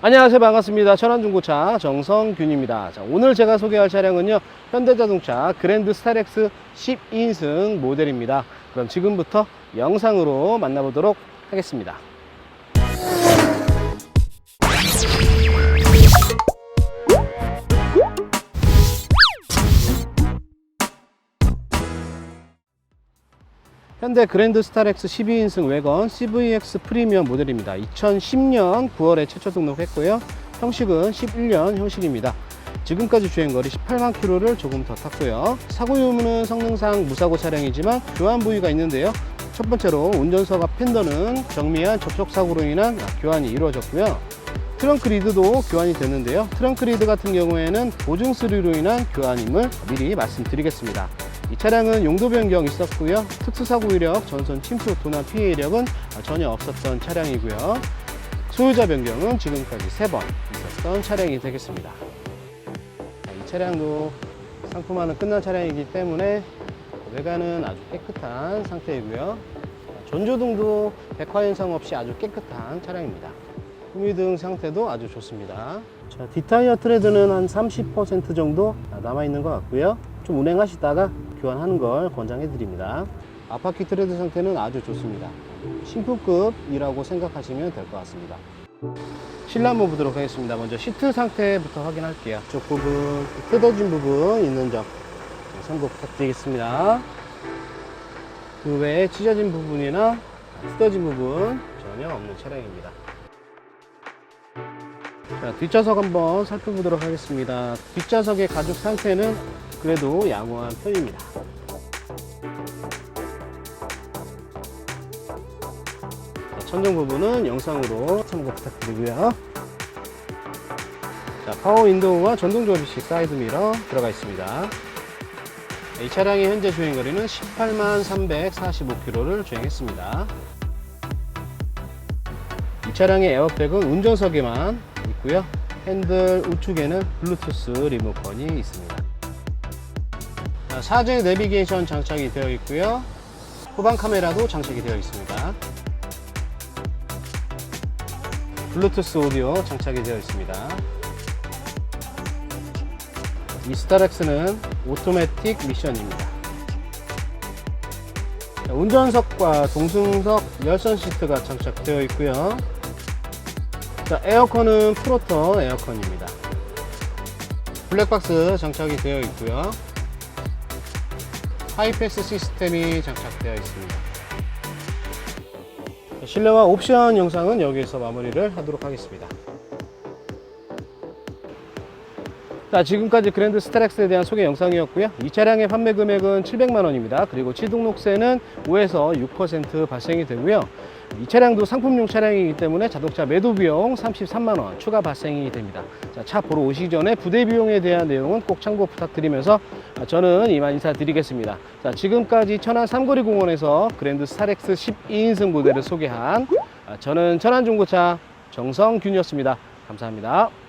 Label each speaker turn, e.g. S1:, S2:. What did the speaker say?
S1: 안녕하세요. 반갑습니다. 천안중고차 정성균입니다. 자, 오늘 제가 소개할 차량은요. 현대자동차 그랜드 스타렉스 12인승 모델입니다. 그럼 지금부터 영상으로 만나보도록 하겠습니다 현대 그랜드 스타렉스 12인승 외건 CVX 프리미엄 모델입니다. 2010년 9월에 최초 등록했고요. 형식은 11년 형식입니다. 지금까지 주행거리 18만 킬로를 조금 더 탔고요. 사고 유무는 성능상 무사고 차량이지만 교환 부위가 있는데요. 첫 번째로 운전석과 팬더는 정미한 접촉 사고로 인한 교환이 이루어졌고요. 트렁크 리드도 교환이 됐는데요. 트렁크 리드 같은 경우에는 보증 수리로 인한 교환임을 미리 말씀드리겠습니다. 이 차량은 용도 변경 있었고요. 특수사고 이력, 전선 침투, 도난 피해 이력은 전혀 없었던 차량이고요. 소유자 변경은 지금까지 세 번 있었던 차량이 되겠습니다. 자, 이 차량도 상품화는 끝난 차량이기 때문에 외관은 아주 깨끗한 상태이고요. 전조등도 백화 현상 없이 아주 깨끗한 차량입니다. 후미등 상태도 아주 좋습니다. 자, 뒷타이어 트레드는 한 30% 정도 남아있는 것 같고요. 좀 운행하시다가 교환하는 걸 권장해 드립니다. 앞바퀴 트레드 상태는 아주 좋습니다. 신품급이라고 생각하시면 될 것 같습니다. 실내 한번 보도록 하겠습니다. 먼저 시트 상태부터 확인할게요. 쪽 부분, 뜯어진 부분 있는 점 참고 부탁드리겠습니다. 그 외에 찢어진 부분이나 뜯어진 부분 전혀 없는 차량입니다. 자, 뒷좌석 한번 살펴보도록 하겠습니다. 뒷좌석의 가죽 상태는 그래도 양호한 편입니다. 자, 천정 부분은 영상으로 참고 부탁드리고요. 자, 파워 윈도우와 전동 조립식 사이드 미러 들어가 있습니다. 이 차량의 현재 주행 거리는 18만 345km를 주행했습니다. 이 차량의 에어백은 운전석에만 있고요. 핸들 우측에는 블루투스 리모컨이 있습니다. 자, 사제 내비게이션 장착이 되어 있고요. 후방 카메라도 장착이 되어 있습니다. 블루투스 오디오 장착이 되어 있습니다. 이 스타렉스는 오토매틱 미션입니다. 자, 운전석과 동승석 열선 시트가 장착되어 있고요. 자, 에어컨은 프로터 에어컨입니다. 블랙박스 장착이 되어 있고요. 하이패스 시스템이 장착되어 있습니다. 자, 실내와 옵션 영상은 여기에서 마무리를 하도록 하겠습니다. 자, 지금까지 그랜드 스타렉스에 대한 소개 영상이었고요. 이 차량의 판매 금액은 700만 원입니다. 그리고 취등록세는 5에서 6% 발생이 되고요. 이 차량도 상품용 차량이기 때문에 자동차 매도 비용 33만 원 추가 발생이 됩니다. 자, 차 보러 오시기 전에 부대 비용에 대한 내용은 꼭 참고 부탁드리면서 아, 저는 이만 인사드리겠습니다. 자, 지금까지 천안 삼거리 공원에서 그랜드 스타렉스 12인승 모델을 소개한 아, 저는 천안 중고차 정성균이었습니다. 감사합니다.